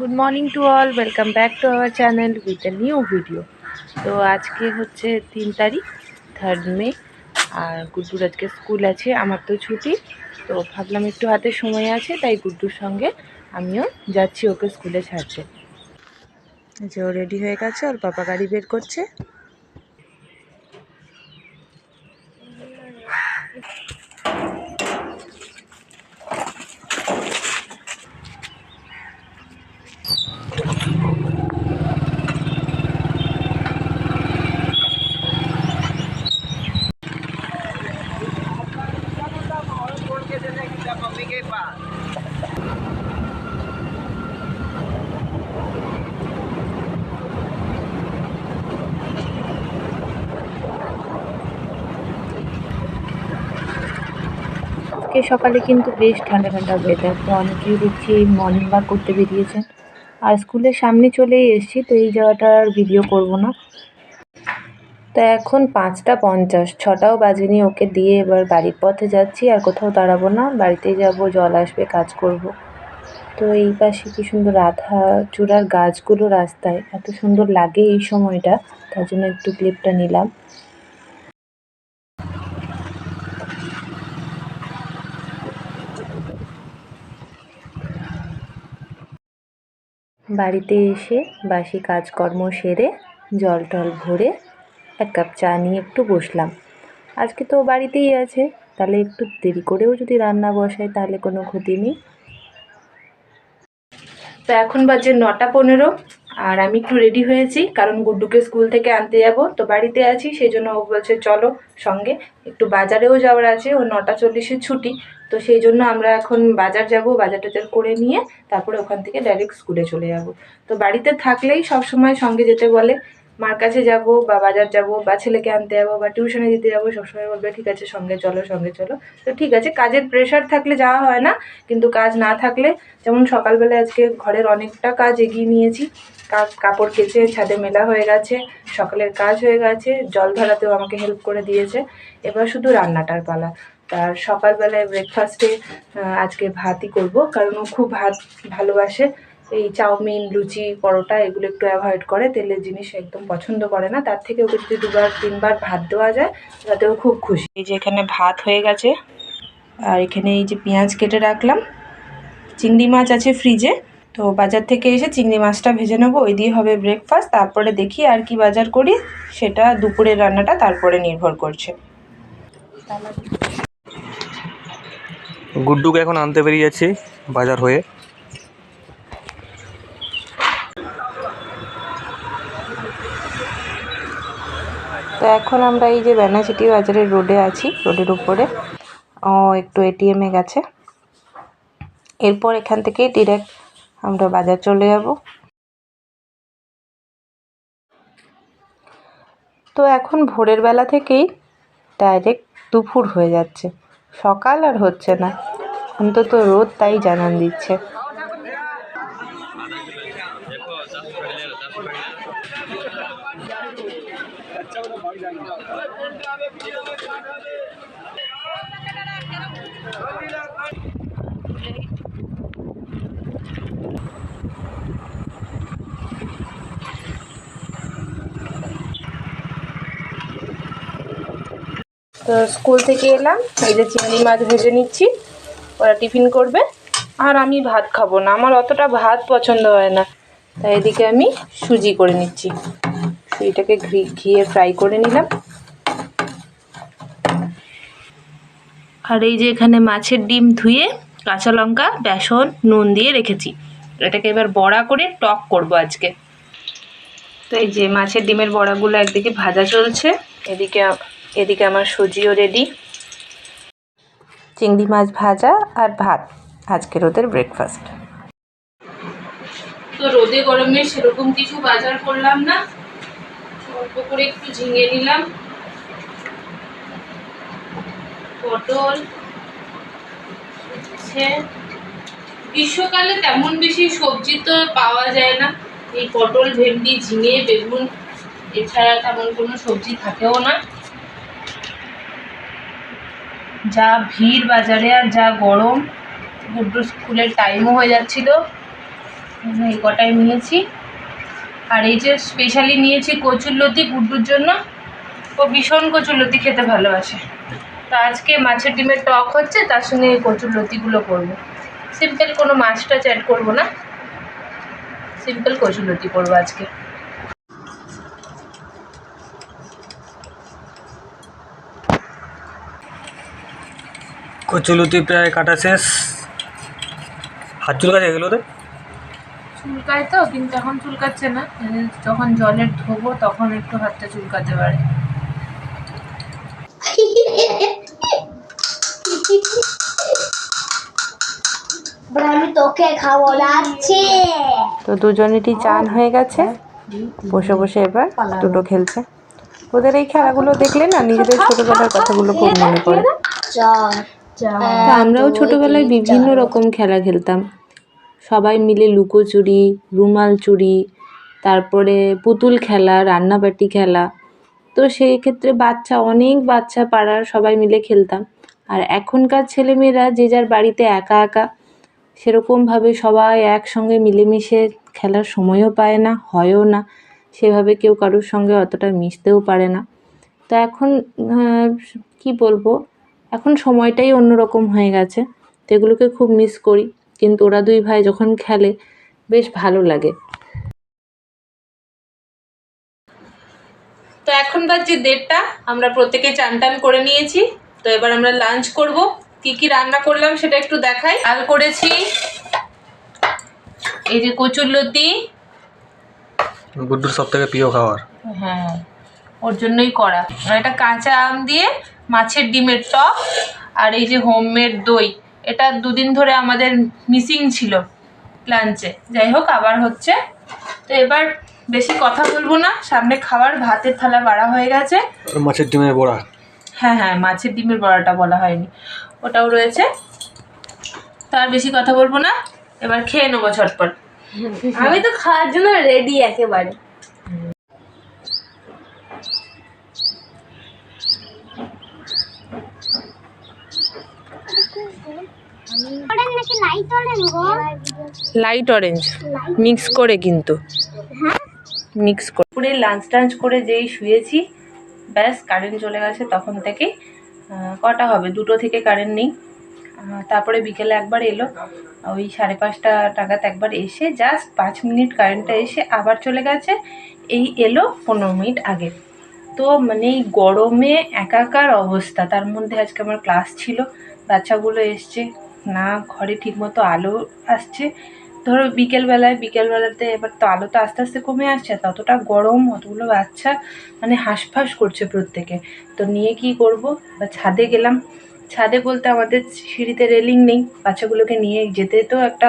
Good morning to all welcome back to our channel with a new video তো আজকে হচ্ছে তিন তারিখ থার্ড মে আর গুড্ডুর আজকে স্কুল আছে, আমার তো ছুটি। তো ভাবলাম একটু হাতে সময় আছে, তাই গুড্ডুর সঙ্গে আমিও যাচ্ছি ওকে স্কুলে ছাড়তে। যে ও রেডি হয়ে গেছে, ওর পাপা গাড়ি বের করছে। আজকে সকালে কিন্তু বেশ ঠান্ডা ঠান্ডা ওয়েদার তো অনেকেই দেখছি মর্নিং ওয়াক করতে বেরিয়েছেন। আর স্কুলের সামনে চলেই এসেছি, তো এই জায়গাটার ভিডিও করব না। তা এখন পাঁচটা পঞ্চাশ। ছটাও বাজেনি, ওকে দিয়ে এবার বাড়ির পথে যাচ্ছি, আর কোথাও দাঁড়াবো না, বাড়িতেই যাব, জল আসবে, কাজ করব। তো এই পাশে কি সুন্দর রাধা চূড়ার গাছগুলো রাস্তায়, এত সুন্দর লাগে এই সময়টা, তার জন্য একটু ক্লিপটা নিলাম। বাড়িতে এসে বাসি কাজকর্ম সেরে জল টল ভরে এক কাপ চা নিয়ে একটু বসলাম। আজকে তো বাড়িতেই আছে, তাহলে একটু দেরি করেও যদি রান্না বসাই তাহলে কোনো ক্ষতি নেই। তো এখন বাজে নটা পনেরো আর আমি একটু রেডি হয়েছি, কারণ গুড্ডুকে স্কুল থেকে আনতে যাব। তো বাড়িতে আছি সেই জন্য ও বলছে চলো সঙ্গে। একটু বাজারেও যাওয়ার আছে, ও নটা চল্লিশে ছুটি। তো সেই জন্য আমরা এখন বাজার যাব, বাজার টাজার করে নিয়ে তারপরে ওখান থেকে ডাইরেক্ট স্কুলে চলে যাব। তো বাড়িতে থাকলেই সব সময় সঙ্গে যেতে বলে। মার কাছে যাব বা বাজার যাব বা ছেলেকে আনতে যাব বা টিউশনে দিতে যাব, সবসময় বলবে, ঠিক আছে, সঙ্গে চলো সঙ্গে চলো। তো ঠিক আছে, কাজের প্রেশার থাকলে যাওয়া হয় না, কিন্তু কাজ না থাকলে, যেমন সকালবেলা আজকে ঘরের অনেকটা কাজ এগিয়ে নিয়েছি কাপড় কেচে ছাদে মেলা হয়ে গেছে, সকালের কাজ হয়ে গেছে, জল ধরাতেও আমাকে হেল্প করে দিয়েছে, এবার শুধু রান্নাটার পালা। তার সকালবেলায় ব্রেকফাস্টে আজকে ভাতই করব, কারণ ও খুব ভাত ভালোবাসে। এই চাউমিন, লুচি, পরোটা এগুলো একটু অ্যাভয়েড করে। তেলের জিনিস একদম পছন্দ করে না। তার থেকে ওকে যদি দুবার, তিনবার ভাত দেওয়া যায়, তাতে ও খুব খুশি। এই যে এখানে ভাত হয়ে গেছে। আর এখানে এই যে পেঁয়াজ কেটে রাখলাম। চিংড়ি মাছ আছে ফ্রিজে তো বাজার থেকে এসে চিংড়ি মাছটা ভেজে নেব। ওই দিয়ে হবে ব্রেকফাস্ট তারপরে দেখি আর কি বাজার করি। সেটা দুপুরের রান্নাটা তারপরে নির্ভর করছে। গুড্ডুকে এখন আনতে বেরিয়ে যাচ্ছি বাজার হয়ে। তো এখন আমরা এই যে বেনাচিটি বাজারের রোডে আছি রোডের উপরে। ও, একটু এটিএমে গেছে। এরপর এখান থেকেই ডিরেক্ট আমরা বাজার চলে যাব। তো এখন ভোরের বেলা থেকেই ডাইরেক্ট দুপুর হয়ে যাচ্ছে। সকাল আর হচ্ছে না। অন্তত রোদ তাই জানান দিচ্ছে। তো স্কুল থেকে এলাম, এই যে চিংড়ি মাছ ভেজে নিচ্ছি, ওরা টিফিন করবে, আর আমি ভাত খাব না, আমার অতটা ভাত পছন্দ হয় না, তাই এদিকে আমি সুজি করে নিচ্ছি। সুজিটাকে ঘি ঘিয়ে ফ্রাই করে নিলাম। আর এই যে এখানে মাছের ডিম ধুয়ে কাঁচা লঙ্কা, বেসন, নুন দিয়ে রেখেছি। এটাকে এবার বড়া করে টক করব আজকে। তো এই যে মাছের ডিমের বড়াগুলো একদিকে ভাজা চলছে, এদিকে এদিকে আমার সুজিও রেডি চিংড়ি মাছ ভাজা আর ভাত আজকের ওদের ব্রেকফাস্ট তো রোদে গরমে সেরকম কিছু বাজার করলাম না, অল্প করে একটু ঝিঙে নিলাম। পটল উচ্ছে গ্রীষ্মকালে তেমন বেশি সবজি তো পাওয়া যায় না। এই পটল, ভেন্ডি, ঝিঙে, বেগুন, এছাড়া তেমন কোনো সবজি থাকেও না। যা ভিড় বাজারে আর যা গরম, গুড্ডু স্কুলের টাইমও হয়ে যাচ্ছিল। এই কটাই নিয়েছি। আর এই যে স্পেশালি নিয়েছি কচুর লতি গুড্ডুর জন্য, ও ভীষণ কচুর লতি খেতে ভালোবাসে। তো আজকে মাছের ডিমের টক হচ্ছে তার সঙ্গে এই কচুরলতিগুলো করব। সিম্পল কোনো মাছ টাছ অ্যাড করব না। সিম্পল কচুরলতি করব আজকে। কচুলুতি প্রায় কাটা শেষ। হাত চুল কাছে গেলো ওদের চুলকায় তো কিন্তু এখন চুলকাচ্ছে না। যখন জলে ধোবো তখন একটু হাতটা চুলকাতে পারে এবার আমি তোকে খাব লাগছে তো দুজনেরই চান হয়ে গেছে। বসে বসে এবার দুটো খেলছে। ওদের এই খেলাগুলো দেখলে না নিজেদের ছোটবেলার কথাগুলো খুব মনে পড়ে। আমরাও ছোটবেলায় বিভিন্ন রকম খেলা খেলতাম। সবাই মিলে লুকোচুরি রুমাল চুরি তারপরে পুতুল খেলা রান্নাবাটি খেলা। তো সেই ক্ষেত্রে বাচ্চা অনেক বাচ্চা পাড়ার সবাই মিলে খেলতাম। আর এখনকার ছেলেমেয়েরা যে যার বাড়িতে একা একা সেরকমভাবে সবাই একসঙ্গে মিলেমিশে খেলার সময়ও পায় না, হয়ও না। সেভাবে কেউ কারোর সঙ্গে অতটা মিশতেও পারে না। তো এখন কি বলব? এখন সময়টাই অন্যরকম হয়ে গেছে। তো এগুলোকে খুব মিস করি। কিন্তু ওরা দুই ভাই যখন খেলে, বেশ ভালো লাগে। তো এখন বাজছে দেড়টা। আমরা প্রত্যেকে চান টান করে নিয়েছি। তো এবার আমরা লাঞ্চ করব। কি কি রান্না করলাম সেটা একটু দেখাই। ডাল করেছি। এই যে কচুরলতি গুড্ডুর সব থেকে প্রিয় খাবার। হ্যাঁ ওর জন্যই করা। আর এটা কাঁচা আম দিয়ে মাছের ডিমের টক আর এই যে হোমমেড দই। এটা দুদিন ধরে আমাদের মিসিং ছিল লাঞ্চে যাই হোক আবার হচ্ছে। তো এবার বেশি কথা বলব না। সামনে খাবার ভাতের থালা বাড়া হয়ে গেছে। মাছের ডিমের বড়া। হ্যাঁ হ্যাঁ মাছের ডিমের বড়াটা বলা হয়নি। ওটাও রয়েছে। তার বেশি কথা বলব না। এবার খেয়ে নেব ঝটপট। আমি তো খাওয়ার জন্য রেডি একেবারে। Light orange light orange mix করে কিন্তু। মিক্স করে। পুরে লাঞ্চ টাঞ্চ করে যেই শুয়েছি ব্যাস কারেন্ট চলে গেছে, তখন থেকেই কটা হবে? দুটো থেকে কারেন্ট নেই। তারপরে বিকেলে একবার এলো। ওই সাড়ে পাঁচটা টাকাতে একবার এসে জাস্ট পাঁচ মিনিট কারেন্টটা এসে আবার চলে গেছে। এই এলো পনেরো মিনিট আগে। তো মানে এই গরমে একাকার অবস্থা। তার মধ্যে আজকে আমার ক্লাস ছিল। বাচ্চাগুলো এসছে। না, ঘরে ঠিকমতো আলো আসছে। ধরো বিকেলবেলায়, বিকেলবেলাতে এবার তো আলো তো আস্তে আস্তে কমে আসছে, ততটা গরম, অতগুলো বাচ্চা মানে হাঁসফাঁস করছে প্রত্যেকে। তো নিয়ে কি করব? বা ছাদে গেলাম। ছাদে বলতে আমাদের সিঁড়িতে রেলিং নেই, বাচ্চাগুলোকে নিয়ে যেতে তো একটা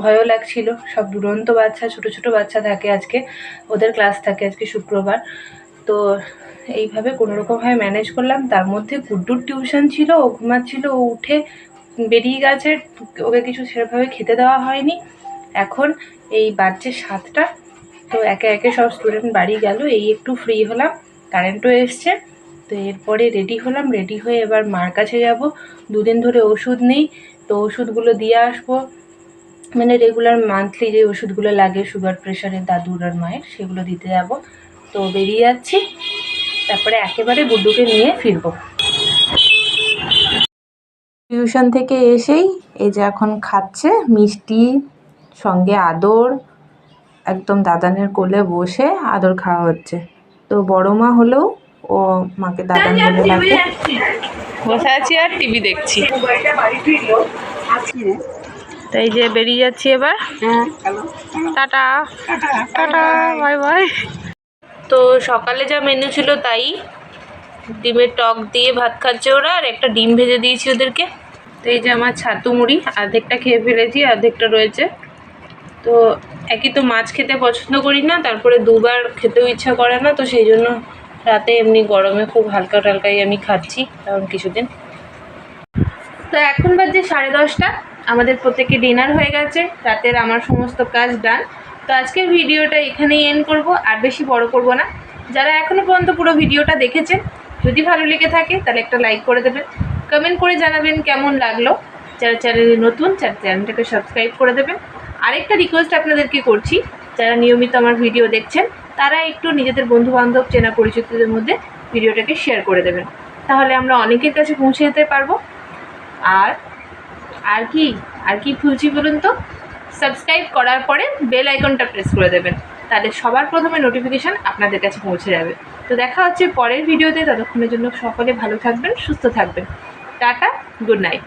ভয়ও লাগছিল। সব দুরন্ত বাচ্চা, ছোট ছোট বাচ্চা থাকে আজকে, ওদের ক্লাস থাকে আজকে শুক্রবার। তো এইভাবে কোনো রকমভাবে ম্যানেজ করলাম। তার মধ্যে গুড্ডুর টিউশন ছিল, ও ঘুমাচ্ছিল, ও উঠে বেরিয়ে গেছে, ওকে কিছু সেরকমভাবে খেতে দেওয়া হয়নি। এখন এই বাজছে সাতটা। তো একে একে সব স্টুডেন্ট বাড়ি গেল, এই একটু ফ্রি হলাম কারেন্টও এসছে। তো এরপরে রেডি হলাম রেডি হয়ে এবার মার কাছে যাব। দুদিন ধরে ওষুধ নেই, তো ওষুধগুলো দিয়ে আসব। মানে রেগুলার মান্থলি যে ওষুধগুলো লাগে সুগার প্রেশারের দাদুর আর মায়ের, সেগুলো দিতে যাব। তো বেরিয়ে যাচ্ছি, তারপরে একেবারে গুড্ডুকে নিয়ে ফিরবো। টিউশন থেকে এসেই এই যে এখন খাচ্ছে, মিষ্টি সঙ্গে আদর একদম দাদানের কোলে বসে আদর খাওয়া হচ্ছে। তো বড় মা হলেও ও মাকে দাদান বলে ডাকে বসে আছি আর টিভি দেখছি। তাই যে বেরিয়ে যাচ্ছি এবার। টাটা। টাটা। Bye bye. তো সকালে যা মেনু ছিল তাই। ডিমের টক দিয়ে ভাত খাচ্ছে ওরা আর একটা ডিম ভেজে দিয়েছি ওদেরকে। তো এই যে আমার ছাতু মুড়ি অর্ধেকটা খেয়ে ফেলেছি অর্ধেকটা রয়েছে। তো একই তো মাছ খেতে পছন্দ করি না, তারপরে দুবার খেতেও ইচ্ছা করে না, তো সেই জন্য রাতে এমনি গরমে খুব হালকা টালকাই আমি খাচ্ছি, কারণ কিছুদিন। তো এখন বাজে সাড়ে দশটা, আমাদের প্রত্যেকে ডিনার হয়ে গেছে, রাতের আমার সমস্ত কাজ ডান। তো আজকের ভিডিওটা এখানেই এন্ড করব, আর বেশি বড় করব না। যারা এখনও পর্যন্ত পুরো ভিডিওটা দেখেছেন, যদি ভালো লেগে থাকে, তাহলে একটা লাইক করে দেবেন। কমেন্ট করে জানাবেন কেমন লাগল। যারা চ্যানেলে নতুন, চ্যানেলটাকে সাবস্ক্রাইব করে দেবেন। আরেকটা রিকোয়েস্ট আপনাদেরকে করছি, যারা নিয়মিত আমার ভিডিও দেখছেন, তারা একটু নিজেদের বন্ধুবান্ধব, চেনা পরিচিতদের মধ্যে ভিডিওটাকে শেয়ার করে দেবেন। তাহলে আমরা অনেকের কাছে পৌঁছে যেতে পারব। আর আর কি আর কি খুলছি বলুন তো? সাবস্ক্রাইব করার পরে বেল আইকনটা প্রেস করে দেবেন। তাহলে সবার প্রথমে নোটিফিকেশান আপনাদের কাছে পৌঁছে যাবে। তো দেখা হচ্ছে পরের ভিডিওতে ততক্ষণের জন্য সকলে ভালো থাকবেন, সুস্থ থাকবেন। Tata good night